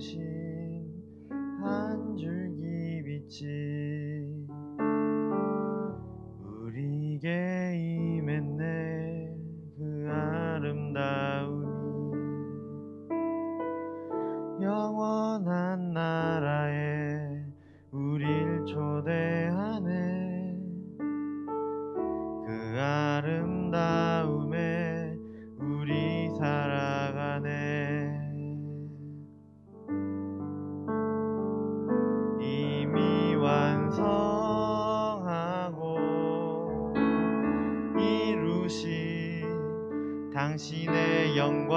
찢으신 한 줄기 빛이 당신의 영광.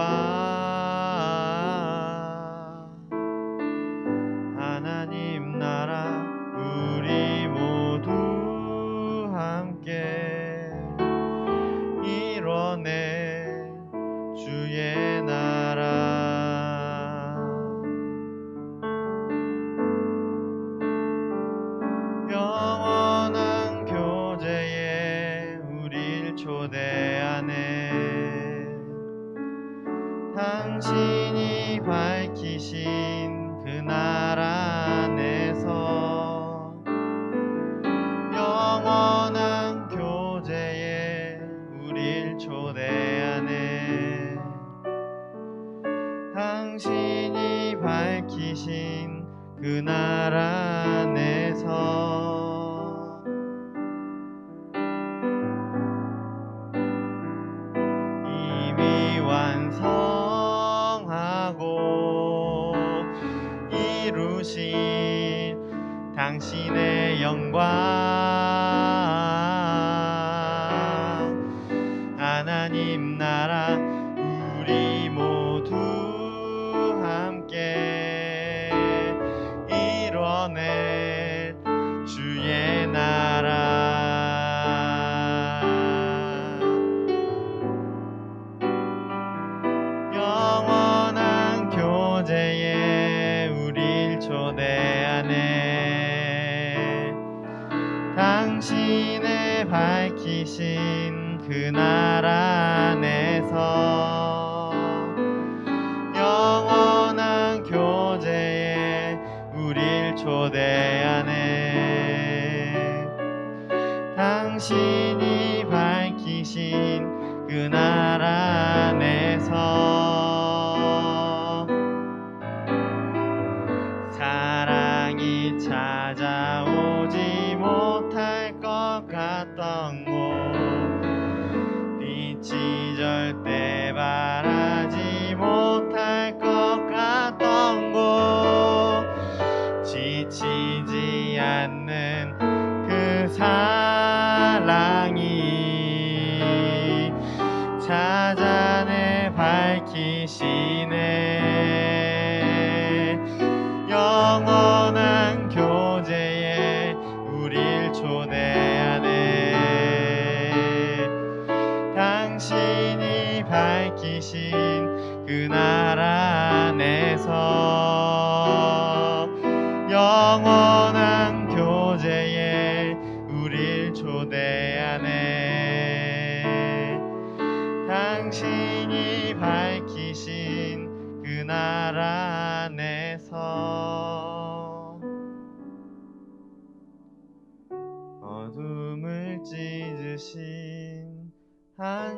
하나님 나라 우리 모두 함께 이뤄내 당신이 밝히신 그 나라 안에서 영원한 교제에 우릴 초대하네 당신이 밝히신 그 나라 안에서 이미 완성 이루신 당신의 영광. 하나님 나라 우리 모두 당신의 밝히신 그 나라 안에서 영원한 교제에 우릴 초대하네. 당신이 밝히신 그 나라 안에서 않는 그 사랑이 찾아내 밝히시네. 영원한 교제에 우릴 초대하네. 당신이 밝히신 그 나라 안에서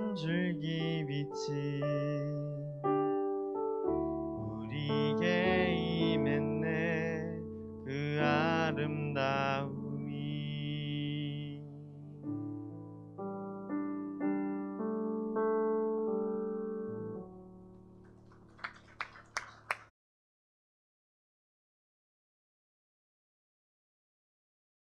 한 줄기 빛이 우리에게 임했네. 그 아름다움